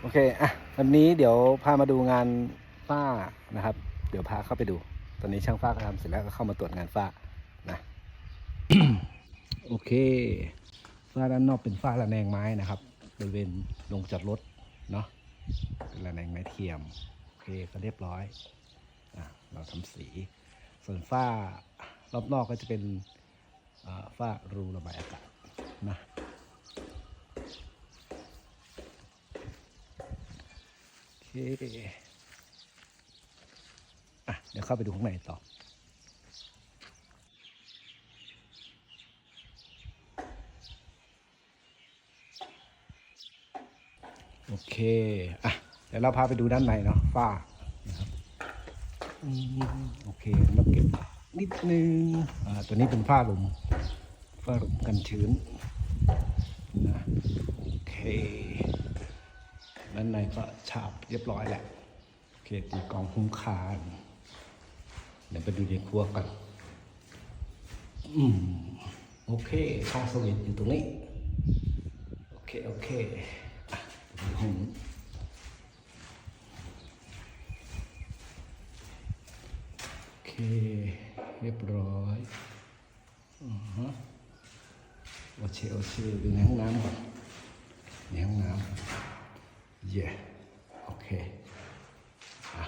โอเค อะ วันนี้เดี๋ยวพามาดูงานฝ้านะครับ เดี๋ยวพาเข้าไปดู ตอนนี้ช่างฝ้าก็ทำเสร็จแล้วก็เข้ามาตรวจงานฝ้านะ โอเค ฝ้าด้านนอกเป็นฝ้าระแนงไม้นะครับบริเวณลงจากรถเนาะเป็นระแนงไม้เทียม โอเค ก็เรียบร้อย อะ เราทำสี ส่วนฝ้ารอบนอกก็จะเป็นอ่าฝ้ารูระบายอากาศนะ อะ เดี๋ยวเข้าไปดูข้างในต่อ โอเค อะ เดี๋ยวเราพาไปดูด้านในเนาะฝ้านะครับโอเคมาเก็บนิดนึง อ่า ตัวนี้เป็นฝ้าหลุมฝ้าหลุมกันชื้นนะโอเค ด้านในก็ฉาบเรียบร้อยแหละโอเคตีกองคุ้มคานเดี๋ยวไปดูในครัวกันอืมโอเคช่องสวิตอยู่ตรงนี้ โอเค โอเคอะดูห้องโอเค เรียบร้อยอือฮะโอเคโอเคดูในห้องน้ำก่อนในห้องน้ำ เย่โอเคอะ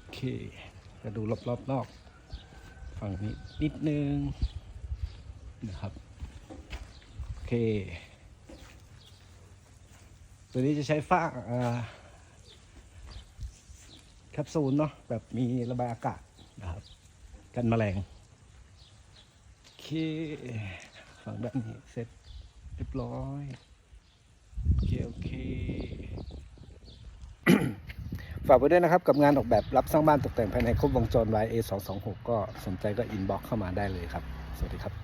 โอเค จะดูรอบๆนอกฝั่งนี้นิดนึงนะครับ โอเค ตัวนี้จะใช้ฝ้าอ่อ แคปซูลเนาะแบบมีระบายอากาศนะครับ กันแมลงโอเคฝั่งด้านนี้เสร็จเรียบร้อยโอเคโอเคฝากไว้ด้วยนะครับ กับงานออกแบบรับสร้างบ้านตกแต่งภายในครบวงจร YA 226 ก็สนใจก็อินบ็อกเข้ามาได้เลยครับ สวัสดีครับ